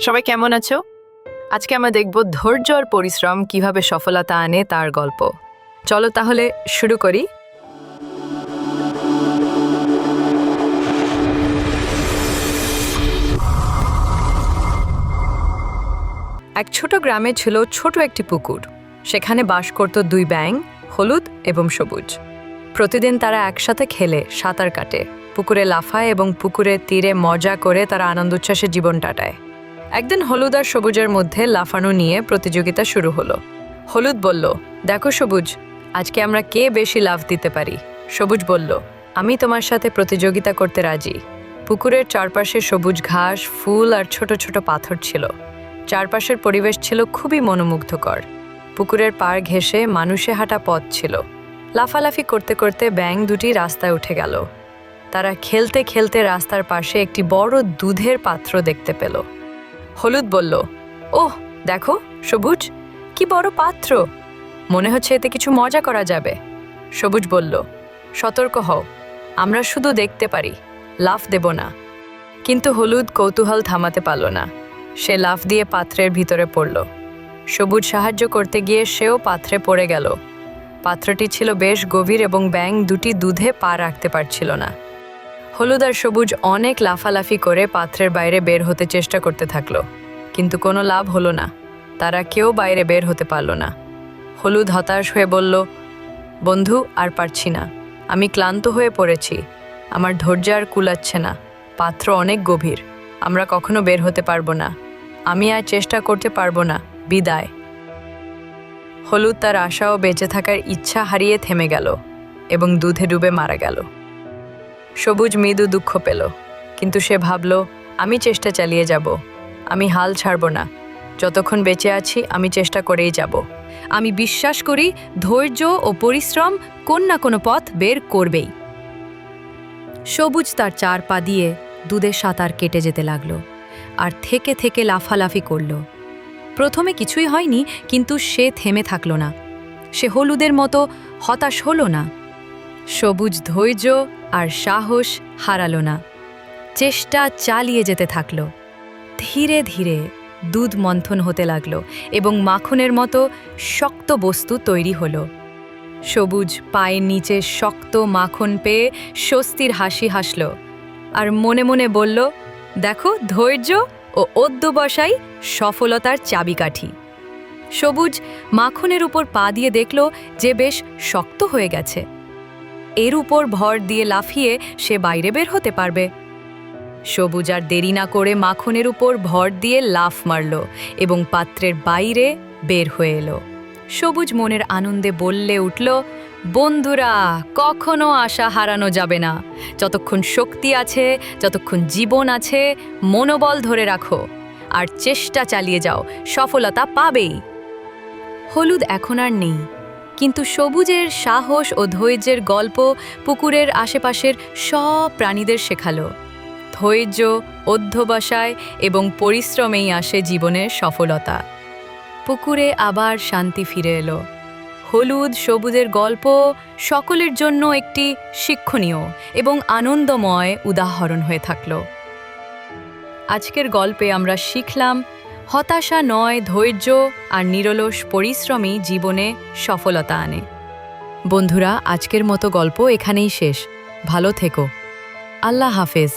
সবাই কেমন আছো? আজকে আমরা দেখব ধৈর্য আর পরিশ্রম কীভাবে সফলতা আনে তার গল্প। চলো তাহলে শুরু করি। এক ছোট গ্রামে ছিল ছোট একটি পুকুর। সেখানে বাস করত দুই ব্যাং হলুদ এবং সবুজ। প্রতিদিন তারা একসাথে খেলে, সাঁতার কাটে। পুকুরে লাফায় এবং পুকুরের তীরে মজা করে তারা আনন্দ উচ্ছ্বাসে জীবন কাটায়। একদিন হলুদ আর সবুজের মধ্যে লাফানো নিয়ে প্রতিযোগিতা শুরু হলো। হলুদ বলল, দেখো সবুজ, আজকে আমরা কে বেশি লাভ দিতে পারি? সবুজ বলল, আমি তোমার সাথে প্রতিযোগিতা করতে রাজি। পুকুরের চারপাশে সবুজ ঘাস, ফুল আর ছোট ছোট পাথর ছিল। চারপাশের পরিবেশ ছিল খুবই মনোমুগ্ধকর। পুকুরের পাড় ঘেঁষে মানুষে হাঁটা পথ ছিল। লাফালাফি করতে করতে ব্যাং দুটি রাস্তায় উঠে গেল। তারা খেলতে খেলতে রাস্তার পাশে একটি বড় দুধের পাত্র দেখতে পেল। হলুদ বলল, ওহ, দেখো, সবুজ। কি বড় পাত্র। মনে হচ্ছে এতে কিছু মজা করা যাবে। সবুজ বলল, সতর্ক হও। আমরা শুধু দেখতে পারি। লাফ দেব না। কিন্তু হলুদ কৌতূহল থামাতে পারল না। সে লাফ দিয়ে পাত্রের ভিতরে পড়ল। সবুজ সাহায্য করতে গিয়ে সেও পাত্রে পড়ে গেল। পাত্রটি ছিল বেশ গভীর এবং ব্যাং দুটি দুধে পা রাখতে পারছিল না। হলুদ আর সবুজ অনেক লাফালাফি করে পাত্রের বাইরে বের হতে চেষ্টা করতে থাকল। কিন্তু কোনো লাভ হলো না। তারা কেউ বাইরে বের হতে পারল না। হলুদ হতাশ হয়ে বলল, বন্ধু, আর পারছি না। আমি ক্লান্ত হয়ে পড়েছি। আমার ধৈর্য আর কুলাচ্ছে না। পাত্র অনেক গভীর। আমরা কখনো বের হতে পারব না। আমি আর চেষ্টা করতে পারব না। বিদায়। হলুদ তার আশা ও বেঁচে থাকার ইচ্ছা হারিয়ে থেমে গেল এবং দুধে ডুবে মারা গেল। সবুজ মৃদু দুঃখ পেল, কিন্তু সে ভাবল, আমি চেষ্টা চালিয়ে যাব। আমি হাল ছাড়ব না। যতক্ষণ বেঁচে আছি, আমি চেষ্টা করেই যাব। আমি বিশ্বাস করি, ধৈর্য ও পরিশ্রম কোন না কোনো পথ বের করবেই। সবুজ তার চার পা দিয়ে দুধের সাঁতার কেটে যেতে লাগল আর থেকে থেকে লাফালাফি করল। প্রথমে কিছুই হয়নি, কিন্তু সে থেমে থাকল না। সে হলুদের মতো হতাশ হলো না। সবুজ ধৈর্য আর সাহস হারালো না। চেষ্টা চালিয়ে যেতে থাকল। ধীরে ধীরে দুধ মন্থন হতে লাগল এবং মাখনের মতো শক্ত বস্তু তৈরি হলো। সবুজ পায়ের নিচে শক্ত মাখন পেয়ে স্বস্তির হাসি হাসল আর মনে মনে বলল, দেখো, ধৈর্য ও অধ্যবসাই সফলতার চাবিকাঠি। সবুজ মাখনের উপর পা দিয়ে দেখল যে বেশ শক্ত হয়ে গেছে। এর উপর ভর দিয়ে লাফিয়ে সে বাইরে বের হতে পারবে। সবুজ আর দেরি না করে মাখনের উপর ভর দিয়ে লাফ মারল এবং পাত্রের বাইরে বের হয়ে এলো। সবুজ মনের আনন্দে বললে উঠল, বন্ধুরা, কখনো আশা হারানো যাবে না। যতক্ষণ শক্তি আছে, যতক্ষণ জীবন আছে, মনোবল ধরে রাখো। আর চেষ্টা চালিয়ে যাও, সফলতা পাবেই। হলুদ এখন আর নেই, কিন্তু সবুজের সাহস ও ধৈর্যের গল্প পুকুরের আশেপাশের সব প্রাণীদের শেখালো। ধৈর্য, অধ্যবসায় এবং পরিশ্রমেই আসে জীবনের সফলতা। পুকুরে আবার শান্তি ফিরে এলো। হলুদ, সবুজের গল্প সকলের জন্য একটি শিক্ষণীয় এবং আনন্দময় উদাহরণ হয়ে থাকল। আজকের গল্পে আমরা শিখলাম, হতাশা নয়, ধৈর্য আর নিরলস পরিশ্রমই জীবনে সফলতা আনে। বন্ধুরা, আজকের মতো গল্প এখানেই শেষ। ভালো থেকো। আল্লাহ হাফেজ।